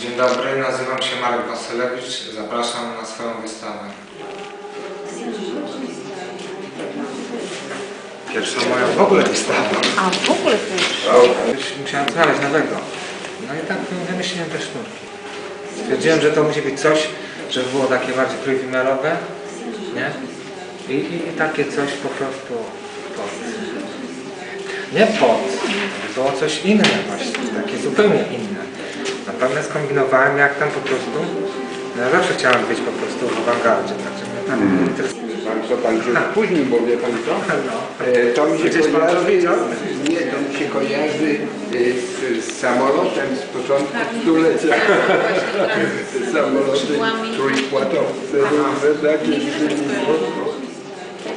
Dzień dobry, nazywam się Marek Wasylewicz. Zapraszam na swoją wystawę. Pierwszą moją w ogóle wystawą. A w ogóle. Już musiałem znaleźć nowego. No i tak wymyśliłem te sznurki. Stwierdziłem, że to musi być coś, żeby było takie bardziej trójwymiarowe, nie? I, i, i takie coś po prostu pod. Nie pod, było coś inne właśnie, takie zupełnie inne. Naprawdę skombinowałem jak tam po prostu, no ja zawsze chciałem być po prostu w awangardzie, także mnie tam interesuje. Pan co pan się spóźnił, bo wie pan co? No. E, To mi się Gdzieś kojarzy, nie, to mi się kojarzy e, z, z samolotem z początku stulecia. Samoloty trójpłatowce, różne takie.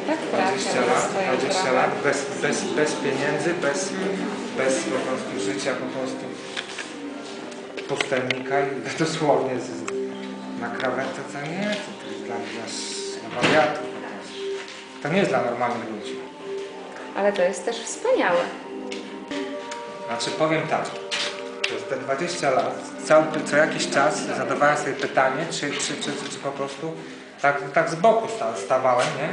Tak 20 trafia na lat, swoją 20 drogę. lat bez, bez, bez pieniędzy, bez, bez po prostu życia, po prostu pustelnika i dosłownie z, na krawędce to nie, to, to jest dla, dla wariatów. To nie jest dla normalnych ludzi. Ale to jest też wspaniałe. Znaczy powiem tak, przez te 20 lat cały, co jakiś czas zadawałem sobie pytanie, czy, czy, czy, czy, po prostu tak, tak z boku sta, stawałem, nie?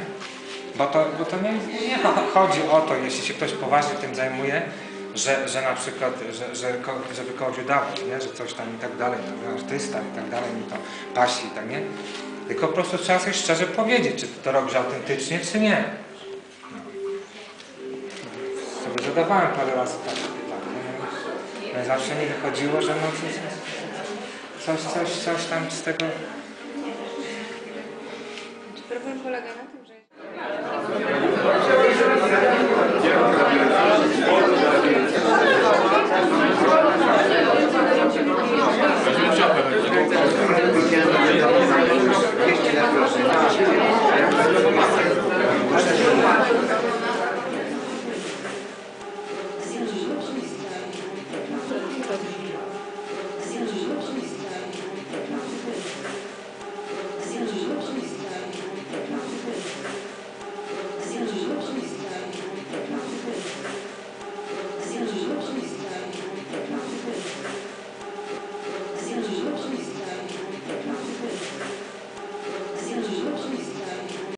Bo to, bo to nie, nie chodzi o to, jeśli się ktoś poważnie tym zajmuje, że, że na przykład, że, że, kogoś udawać, nie? że coś tam i tak dalej, no, artysta i tak dalej, mi to pasi, tak nie? Tylko po prostu trzeba sobie szczerze powiedzieć, czy to robisz autentycznie, czy nie. sobie zadawałem parę razy takie pytanie. No i zawsze nie wychodziło, że no coś, coś, coś, coś tam z tego... Czy problem polega na tym, że...